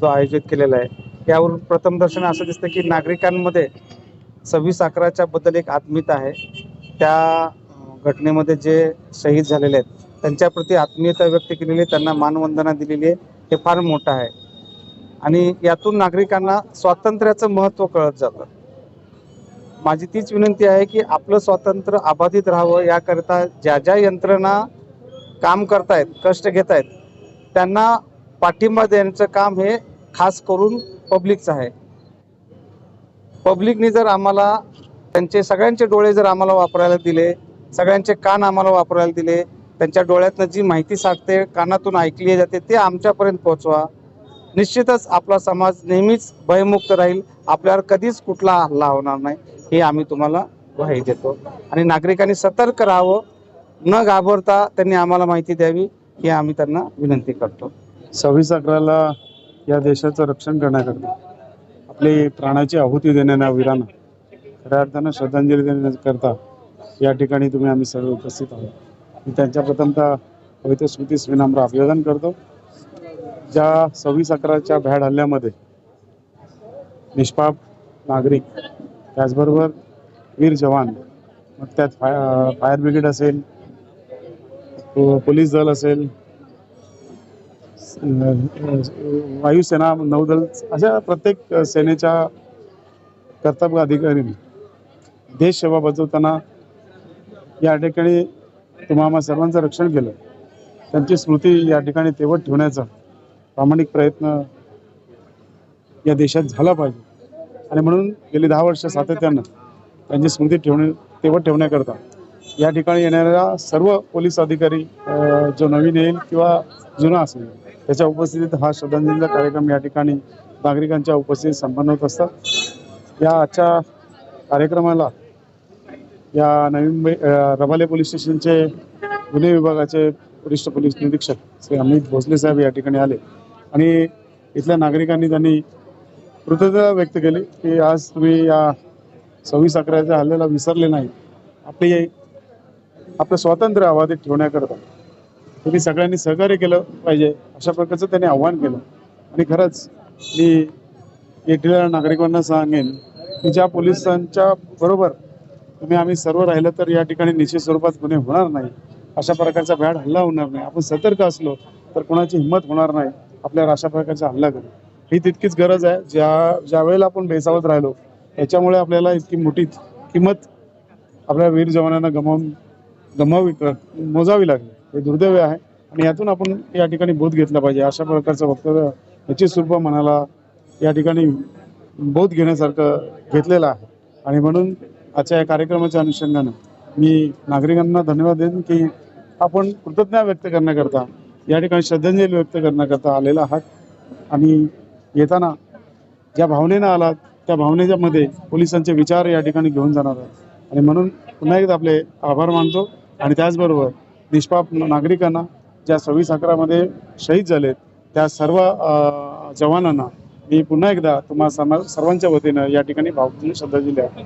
जो आयोजित केलेला आहे यावरून प्रथम दर्शन असं दिसतं की नागरिकांमध्ये सव्वीस अकराच्या बद्दल एक आत्मीयता आहे. त्या घटनेमध्ये जे शहीद झालेले आहेत त्यांच्याप्रती आत्मीयता व्यक्त केलेली आहे त्यांना मानवंदना दिलेली आहे हे फार मोठं आहे. आणि यातून नागरिकांना स्वातंत्र्याचं महत्त्व कळत जातं. माझी तीच विनंती आहे की आपलं स्वातंत्र्य अबाधित राहावं याकरिता ज्या ज्या यंत्रणा काम करतायत कष्ट घेत आहेत त्यांना पाठिंबा देण्याचं काम हे खास करून पब्लिकचं आहे. पब्लिकने जर आम्हाला त्यांचे सगळ्यांचे डोळे जर आम्हाला वापरायला दिले सगळ्यांचे कान आम्हाला वापरायला दिले त्यांच्या डोळ्यातनं जी माहिती साठते कानातून ऐकली जाते ते आमच्यापर्यंत पोहोचवा. निश्चितच आपला समाज नेहमीच भयमुक्त राहील. आपल्यावर कधीच कुठला हल्ला होणार नाही हे आम्ही तुम्हाला ग्वाही देतो. आणि नागरिकांनी सतर्क राहावं न घाबरता त्यांनी आम्हाला माहिती द्यावी ही आम्ही त्यांना विनंती करतो. सव्वीस अकराला या देशाचं रक्षण करण्याकरता आपली प्राणाची आहुती देण्याना वीरांना खऱ्या अर्थानं श्रद्धांजली देण्याकरता या ठिकाणी तुम्ही आम्ही सर्व उपस्थित आहोत. मी त्यांच्या प्रथमतः पवित्र स्मृतीस विनम्र अभिवादन करतो. ज्या सव्वीस अकराच्या भ्याड हल्ल्यामध्ये निष्पाप नागरिक त्याचबरोबर वीर जवान मग त्यात फाय फायर ब्रिगेड असेल पोलीस दल असेल वायुसेना नौदल अशा प्रत्येक सेनेच्या कर्तव्य अधिकारीने देश सेवा बजावताना या ठिकाणी तुम्हा आम्हा सर्वांचं रक्षण केलं. त्यांची स्मृती या ठिकाणी तेवट ठेवण्याचा प्रामाणिक प्रयत्न या देशात झाला पाहिजे. आणि म्हणून गेली दहा वर्ष सातत्यानं त्यांची स्मृती ठेवणे तेवट ठेवण्याकरता या ठिकाणी येणाऱ्या सर्व पोलीस अधिकारी जो नवीन येईल किंवा जुना असेल त्याच्या उपस्थितीत हा श्रद्धांजलीचा कार्यक्रम या ठिकाणी नागरिकांच्या उपस्थितीत संपन्न होत असतात या आजच्या कार्यक्रमाला या नवी मुंबई रबाले पोलीस स्टेशनचे गुन्हे विभागाचे वरिष्ठ पोलीस निरीक्षक श्री अमित भोसले साहेब या ठिकाणी आले. आणि इथल्या नागरिकांनी त्यांनी कृतज्ञता व्यक्त केली की आज तुम्ही या सव्वीस अकराच्या हल्ल्याला विसरले नाही आपली आपलं स्वातंत्र्य अबाधित ठेवण्याकरता तुम्ही सगळ्यांनी सहकार्य केलं पाहिजे. अशा प्रकारचं त्यांनी आव्हान केलं. आणि खरंच मी येथील नागरिकांना सांगेन की ज्या पोलिसांच्या बरोबर तुम्ही आम्ही सर्व राहिलं तर या ठिकाणी निश्चित स्वरूपात गुन्हे होणार नाही. अशा प्रकारचा भ्याड हल्ला होणार नाही. आपण सतर्क असलो तर कोणाची हिंमत होणार नाही. आपल्यावर अशा प्रकारचा हल्ला करू. ही तितकीच गरज आहे. ज्या ज्या वेळेला आपण बेसावत राहिलो याच्यामुळे आपल्याला इतकी मोठी किंमत आपल्या वीर जवानांना गमावून गमावी मोजावी लागली. हे दुर्दैव आहे. आणि यातून आपण या ठिकाणी बोध घेतला पाहिजे. अशा प्रकारचं वक्तव्य याची स्वरूप मनाला या ठिकाणी बोध घेण्यासारखं घेतलेलं आहे. आणि म्हणून आजच्या या कार्यक्रमाच्या अनुषंगानं मी नागरिकांना धन्यवाद देईन की आपण कृतज्ञता व्यक्त करण्याकरता या ठिकाणी श्रद्धांजली व्यक्त करण्याकरता आलेला आहात. आणि येताना ज्या भावनेनं आलात त्या भावनेच्या मध्ये पोलिसांचे विचार या ठिकाणी घेऊन जाणार आहेत. आणि म्हणून पुन्हा एकदा आपले आभार मानतो. आणि त्याचबरोबर निष्पाप नागरिकांना ज्या सव्वीस अकरामध्ये शहीद झालेत त्या सर्व जवानांना मी पुन्हा एकदा तुम्हा सर्वांच्या वतीनं या ठिकाणी भावपूर्ण श्रद्धांजली आहे